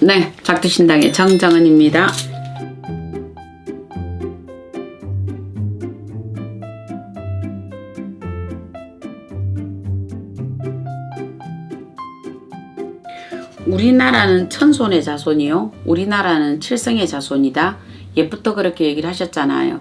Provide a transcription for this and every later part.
네, 작두신당의 정정은입니다. 우리나라는 천손의 자손이요. 우리나라는 칠성의 자손이다. 예부터 그렇게 얘기를 하셨잖아요.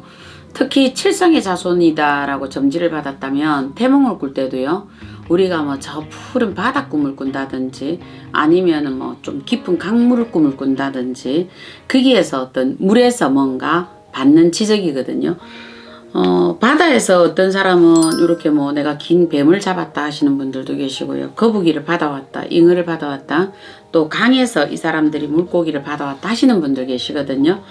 특히 칠성의 자손이다라고 점지를 받았다면 태몽을 꿀 때도요. 우리가 뭐 저 푸른 바다 꿈을 꾼다든지 아니면은 뭐 좀 깊은 강물 꿈을 꾼다든지 거기에서 어떤 물에서 뭔가 받는 지적이거든요. 어, 바다에서 어떤 사람은 이렇게 뭐 내가 긴 뱀을 잡았다 하시는 분들도 계시고요. 거북이를 받아왔다, 잉어를 받아왔다, 또 강에서 이 사람들이 물고기를 받아왔다 하시는 분들 계시거든요.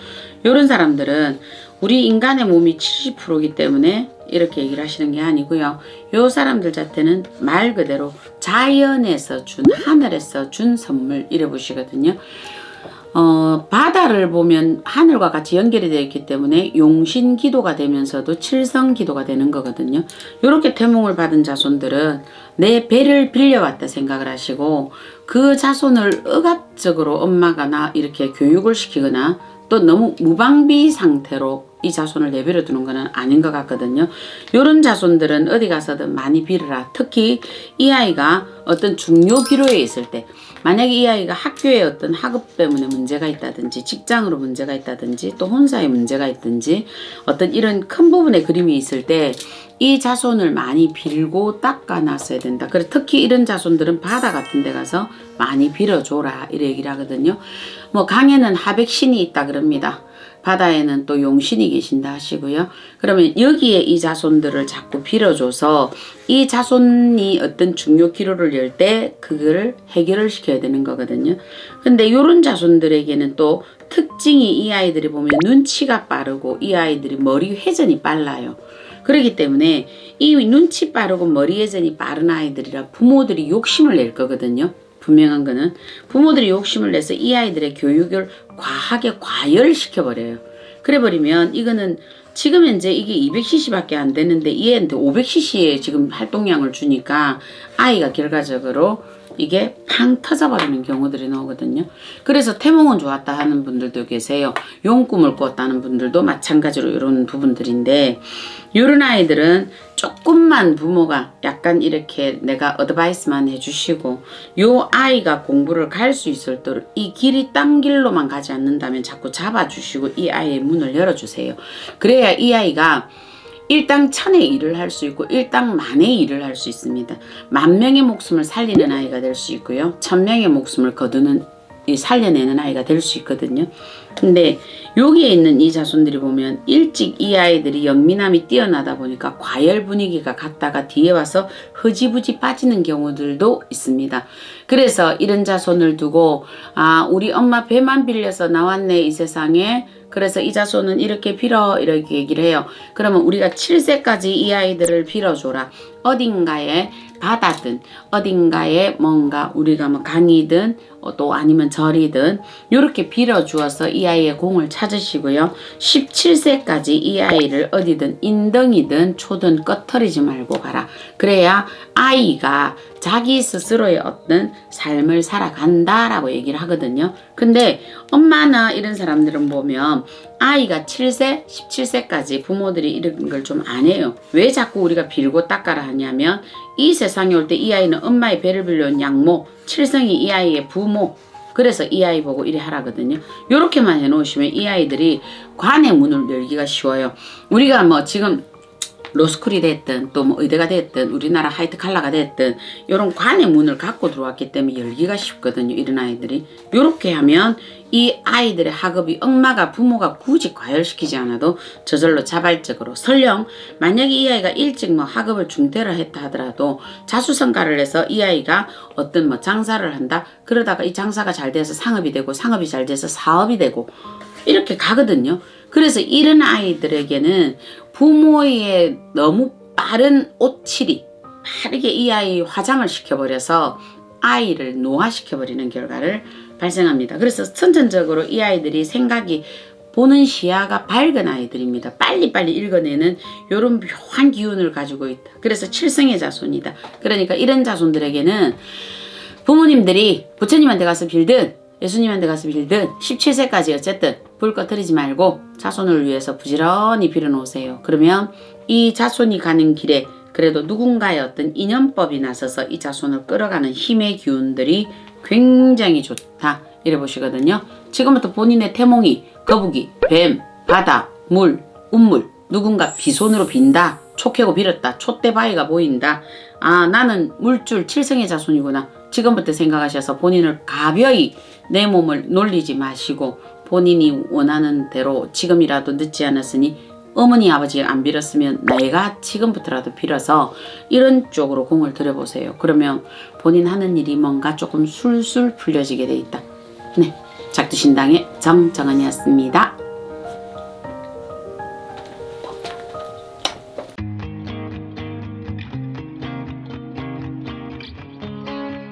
이런 사람들은 우리 인간의 몸이 70%이기 때문에 이렇게 얘기를 하시는 게 아니고요. 요 사람들 자체는 말 그대로 자연에서 준, 하늘에서 준 선물 이래 보시거든요. 어, 바다를 보면 하늘과 같이 연결이 되어 있기 때문에 용신 기도가 되면서도 칠성 기도가 되는 거거든요. 이렇게 태몽을 받은 자손들은 내 배를 빌려왔다 생각을 하시고 그 자손을 억압적으로 엄마가 나 이렇게 교육을 시키거나 또 너무 무방비 상태로 이 자손을 내버려 두는 것은 아닌 것 같거든요. 이런 자손들은 어디 가서든 많이 빌어라. 특히 이 아이가 어떤 중요 기로에 있을 때 만약에 이 아이가 학교에 어떤 학업 때문에 문제가 있다든지 직장으로 문제가 있다든지 또 혼사에 문제가 있든지 어떤 이런 큰 부분의 그림이 있을 때이 자손을 많이 빌고 닦아놨어야 된다. 그래 특히 이런 자손들은 바다 같은 데 가서 많이 빌어줘라 이래 얘기를 하거든요. 뭐 강에는 하백신이 있다 그럽니다. 바다에는 또 용신이 계신다 하시고요. 그러면 여기에 이 자손들을 자꾸 빌어줘서 이 자손이 어떤 중요 기로를 열 때 그걸 해결을 시켜야 되는 거거든요. 근데 이런 자손들에게는 또 특징이 이 아이들이 보면 눈치가 빠르고 이 아이들이 머리 회전이 빨라요. 그렇기 때문에 이 눈치 빠르고 머리 회전이 빠른 아이들이라 부모들이 욕심을 낼 거거든요. 분명한 거는 부모들이 욕심을 내서 이 아이들의 교육을 과하게 과열시켜 버려요. 그래 버리면 이거는 지금 현재 이게 200cc밖에 안 되는데 얘한테 500cc의 지금 활동량을 주니까 아이가 결과적으로 이게 팡 터져버리는 경우들이 나오거든요. 그래서 태몽은 좋았다 하는 분들도 계세요. 용 꿈을 꿨다는 분들도 마찬가지로 이런 부분들인데 이런 아이들은 조금만 부모가 약간 이렇게 내가 어드바이스만 해주시고 요 아이가 공부를 갈 수 있을도록 이 길이 딴 길로만 가지 않는다면 자꾸 잡아주시고 이 아이의 문을 열어주세요. 그래야 이 아이가 일당 천의 일을 할 수 있고 일당 만의 일을 할 수 있습니다. 만 명의 목숨을 살리는 아이가 될 수 있고요. 천 명의 목숨을 거두는 살려내는 아이가 될 수 있거든요. 근데 여기에 있는 이 자손들이 보면 일찍 이 아이들이 영민함이 뛰어나다 보니까 과열 분위기가 갔다가 뒤에 와서 흐지부지 빠지는 경우들도 있습니다. 그래서 이런 자손을 두고 아 우리 엄마 배만 빌려서 나왔네 이 세상에 그래서 이 자손은 이렇게 빌어 이렇게 얘기를 해요. 그러면 우리가 7세까지 이 아이들을 빌어줘라. 어딘가에 바다든 어딘가에 뭔가 우리가 뭐 강이든 어, 또 아니면 절이든 이렇게 빌어주어서 이 아이의 공을 찾으시고요. 17세까지 이 아이를 어디든 인덩이든 초든 꺼터리지 말고 가라. 그래야 아이가 자기 스스로의 어떤 삶을 살아간다라고 얘기를 하거든요. 근데 엄마나 이런 사람들은 보면 아이가 7세, 17세까지 부모들이 이런 걸 좀 안 해요. 왜 자꾸 우리가 빌고 닦아라 하냐면 이 세 상에 올 때 이 아이는 엄마의 배를 빌려온 양모, 칠성이 이 아이의 부모, 그래서 이 아이 보고 이래 하라거든요. 요렇게만 해놓으시면 이 아이들이 관의 문을 열기가 쉬워요. 우리가 뭐 지금 로스쿨이 됐든 또 뭐 의대가 됐든 우리나라 하이트 칼라가 됐든 이런 관의 문을 갖고 들어왔기 때문에 열기가 쉽거든요. 이런 아이들이 요렇게 하면 이 아이들의 학업이 엄마가 부모가 굳이 과열시키지 않아도 저절로 자발적으로 설령 만약에 이 아이가 일찍 뭐 학업을 중퇴를 했다 하더라도 자수성가를 해서 이 아이가 어떤 뭐 장사를 한다 그러다가 이 장사가 잘 돼서 상업이 되고 상업이 잘 돼서 사업이 되고 이렇게 가거든요. 그래서 이런 아이들에게는 부모의 너무 빠른 옷칠이 빠르게 이 아이 화장을 시켜버려서 아이를 노화시켜버리는 결과를 발생합니다. 그래서 선천적으로 이 아이들이 생각이 보는 시야가 밝은 아이들입니다. 빨리빨리 읽어내는 이런 묘한 기운을 가지고 있다. 그래서 칠성의 자손이다. 그러니까 이런 자손들에게는 부모님들이 부처님한테 가서 빌든 예수님한테 가서 빌든 17세까지 어쨌든 불 꺼뜨리지 말고 자손을 위해서 부지런히 빌어놓으세요. 그러면 이 자손이 가는 길에 그래도 누군가의 어떤 인연법이 나서서 이 자손을 끌어가는 힘의 기운들이 굉장히 좋다. 이래 보시거든요. 지금부터 본인의 태몽이 거북이, 뱀, 바다, 물, 운물, 누군가 비손으로 빈다. 촉해고 빌었다. 촛대바위가 보인다. 아, 나는 물줄 칠성의 자손이구나. 지금부터 생각하셔서 본인을 가벼이 내 몸을 놀리지 마시고 본인이 원하는 대로 지금이라도 늦지 않았으니 어머니 아버지 안 빌었으면 내가 지금부터라도 빌어서 이런 쪽으로 공을 들여보세요. 그러면 본인 하는 일이 뭔가 조금 술술 풀려지게 돼 있다. 네. 작두신당의 정정은이었습니다.